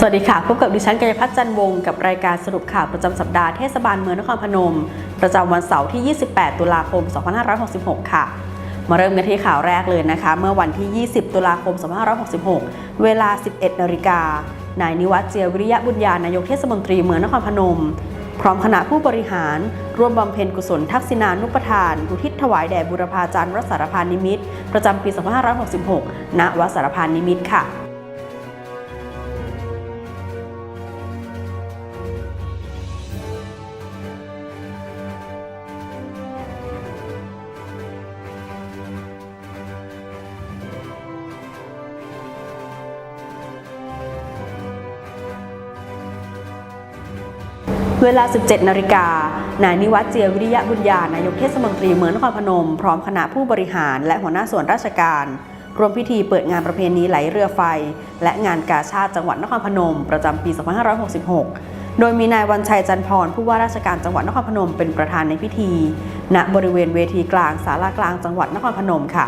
สวัสดีค่ะ พบกับดิฉันกัยพัฒน์จันวงศ์กับรายการสรุปข่าวประจำสัปดาห์เทศบาลเมืองนครพนม ประจำวันเสาร์ที่ 28 ตุลาคม 2566 ค่ะ มาเริ่มกันที่ข่าวแรกเลยนะคะ เมื่อวันที่ 20 ตุลาคม 2566 เวลา 11 นาฬิกานายนิวัฒน์เจียวิริยะบุญญานายกเทศมนตรีเมืองนครพนม พร้อมคณะผู้บริหาร ร่วมบำเพ็ญกุศลทักษิณานุปทานอุทิศถวายแด่บุรพาจารย์วัดสารพานิมิตร ประจำปี 2566 ณ วัดสารพานิมิตรค่ะ เวลา 17 นาฬิกา นายนิวัฒน์เจียวิริยะบุญญา นายกเทศมนตรีเมืองนครพนม พร้อมคณะผู้บริหารและหัวหน้าส่วนราชการรวมพิธีเปิดงานประเพณีไหลเรือไฟ และงานกาชาติจังหวัดนครพนม ประจำปี 2566 โดยมีนายวันชัยจันพรผู้ว่าราชการจังหวัดนครพนมเป็นประธานในพิธี ณบริเวณเวทีกลางศาลากลางจังหวัดนครพนมค่ะ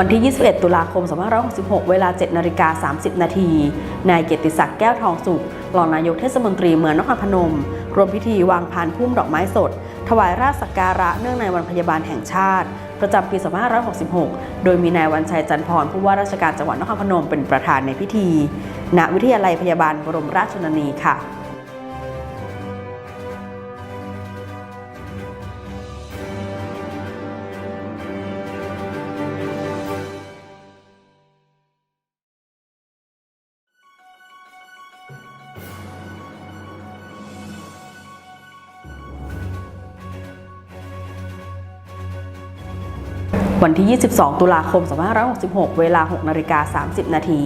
วันที่ 21 ตุลาคม 2566 เวลา 7 นาฬิกา 30 นาที นายเกียรติศักดิ์แก้วทองสุข รองนายกเทศมนตรีเมืองนครพนม รวมพิธีวางพานพุ่มดอกไม้สด ถวายราชสักการะเนื่องในวันพยาบาลแห่งชาติ ประจำปี 2566 โดยมีนายวันชัยจันพรผู้ว่าราชการจังหวัดนครพนมเป็นประธานในพิธี ณ วิทยาลัยพยาบาลบรมราชชนนีค่ะ วันที่ 22 ตุลาคม 2566 เวลา 6นาฬิกา30 นาที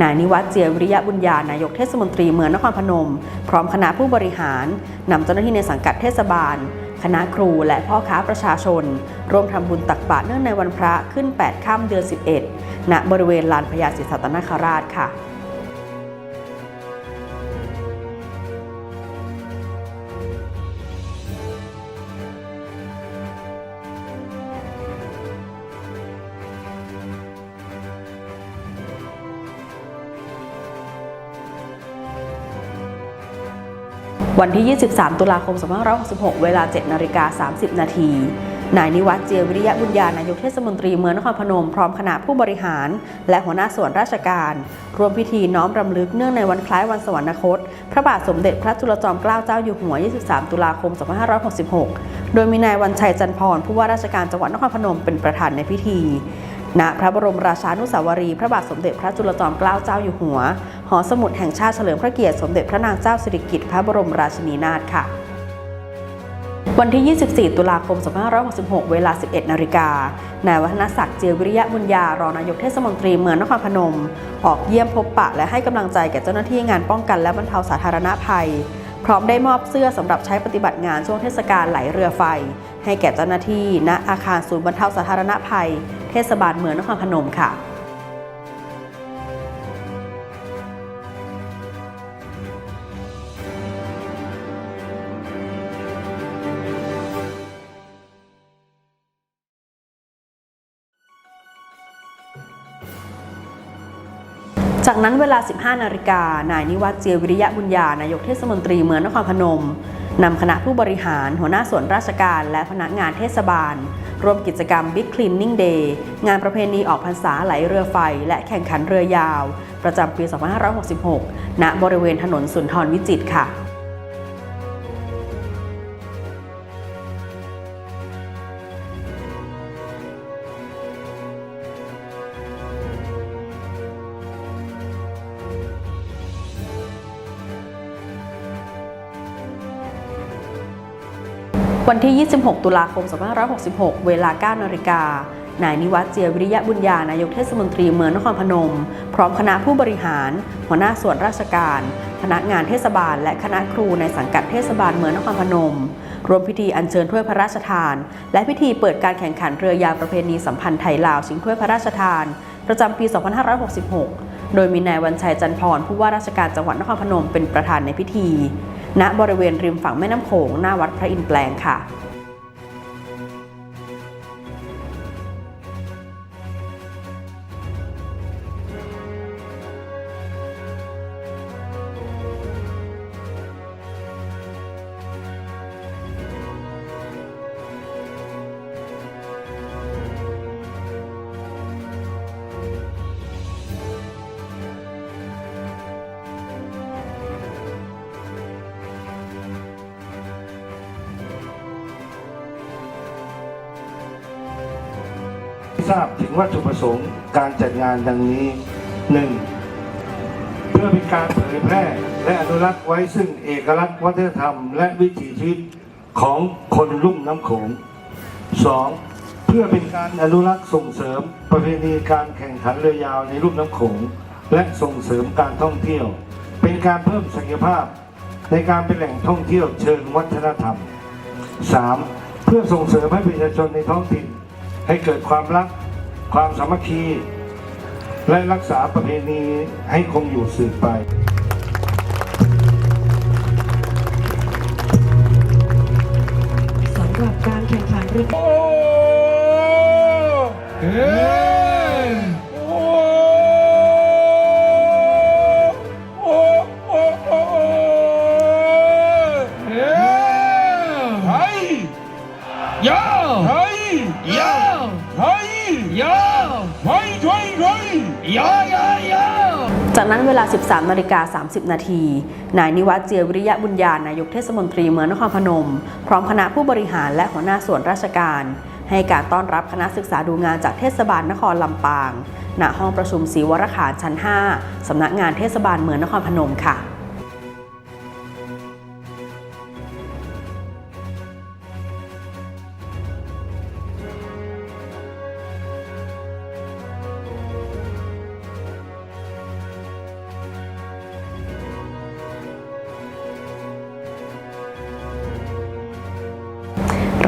นายนิวัฒน์เจียวิริยะบุญญานายกเทศมนตรีเมืองนครพนม พร้อมคณะผู้บริหารนำเจ้าหน้าที่ในสังกัดเทศบาล คณะครูและพ่อค้าประชาชน ร่วมทำบุญตักบาตรเนื่องในวันพระขึ้น 8 ค่ำเดือน 11 ณ บริเวณลานพญาศรีสัตนคราชค่ะ วันที่ 23 ตุลาคม 2566 เวลา 7 นาฬิกา 30 นาที นายนิวัฒน์เจียวิริยะบุญญานายกเทศมนตรีเมืองนครพนม พร้อมคณะผู้บริหาร และหัวหน้าส่วนราชการ รวมพิธีน้อมรำลึกเนื่องในวันคล้ายวันสวรรคต พระบาทสมเด็จพระจุลจอมเกล้าเจ้าอยู่หัว 23 ตุลาคม 2566 โดยมีนายวันชัยจันพรผู้ว่าราชการจังหวัดนครพนมเป็นประธานในพิธี ณพระบรมราชานุสาวรีย์พระบาทสมเด็จพระจุลจอมเกล้าเจ้าอยู่หัว หอสมุดแห่งชาติเฉลิมพระเกียรติสมเด็จพระนางเจ้าสิริกิติ์พระบรมราชินีนาถค่ะ วันที่ 24 ตุลาคม 2566 เวลา 11 นาฬิกา นายวัฒนศักดิ์เจียวิริยะบุญญารองนายกเทศมนตรีเมืองนครพนม ออกเยี่ยมพบปะและให้กำลังใจแก่เจ้าหน้าที่งานป้องกันและบรรเทาสาธารณภัย พร้อมได้มอบเสื้อสำหรับใช้ปฏิบัติงานช่วงเทศกาลไหลเรือไฟ ให้แก่เจ้าหน้าที่ณอาคารศูนย์บรรเทาสาธารณภัย เทศบาลเมืองนครพนมค่ะ จากนั้นเวลา 15 นาฬิกา นายนิวัฒน์เจียวิริยะบุญญา นายกเทศมนตรีเมืองนครพนม นำคณะผู้บริหาร หัวหน้าส่วนราชการ และพนักงานเทศบาล ร่วมกิจกรรม Big Cleaning Day งานประเพณีออกพรรษาไหลเรือไฟ และแข่งขันเรือยาว ประจำปี 2566 ณ บริเวณถนนสุนทรวิจิตรค่ะ วันที่ 26 ตุลาคม 2566 เวลา 9 นาฬิกา นายนิวัฒน์เจียวิริยะบุญญา นายกเทศมนตรีเมืองนครพนม พร้อมคณะผู้บริหาร หัวหน้าส่วนราชการ พนักงานเทศบาล และคณะครูในสังกัดเทศบาลเมืองนครพนม รวมพิธีอัญเชิญถ้วยพระราชทาน และพิธีเปิดการแข่งขันเรือยาวประเพณีสัมพันธ์ไทยลาวชิงถ้วยพระราชทาน ประจำปี 2566 โดยมีนายวันชัยจันพรผู้ว่าราชการจังหวัดนครพนมเป็นประธานในพิธี ณบริเวณริมฝั่งแม่น้ำโขงหน้าวัดพระอินทร์แปลงค่ะ ทราบถึงวัตถุประสงค์การจัดงานดังนี้ 1. เพื่อเป็นการเผยแพร่และอนุรักษ์ไว้ซึ่งเอกลักษณ์วัฒนธรรม และวิถีชีวิตของคนลุ่มน้ำโขง 2. เพื่อเป็นการอนุรักษ์ส่งเสริมประเพณีการแข่งขันเรือยาวในลุ่มน้ำโขง และส่งเสริมการท่องเที่ยว เป็นการเพิ่มศักยภาพ ในการเป็นแหล่งท่องเที่ยวเชิงวัฒนธรรม 3. เพื่อส่งเสริมให้ประชาชนในท้องถิ่น ให้เกิดความรักความสามัคคี และรักษาประเพณีให้คงอยู่สืบไปสำหรับการแข่งขันเรือ ยาวไฮ้ไฮ้ไฮ้ยายายาจากนั้นเวลา 13นาฬิกา30 นาที นายนิวัฒน์เจียวิริยะบุญญานายกเทศมนตรีเมืองนครพนม พร้อมคณะผู้บริหารและหัวหน้าส่วนราชการ ให้การต้อนรับคณะศึกษาดูงานจากเทศบาลนครลำปาง ณ ห้องประชุมศรีวรขานชั้น 5 สำนักงานเทศบาลเมืองนครพนมค่ะ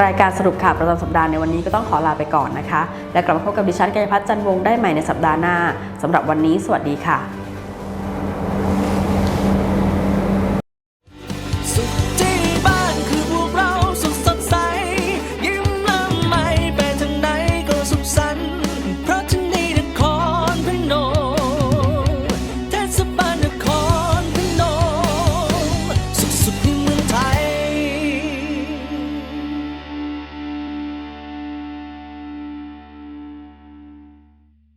รายการสรุปข่าวประจำสัปดาห์ในวันนี้ก็ต้องขอลาไปก่อนนะคะ และกลับมาพบกับดิฉันกัยพัฒน์จันวงศ์ได้ใหม่ในสัปดาห์หน้าสำหรับวันนี้ สวัสดีค่ะ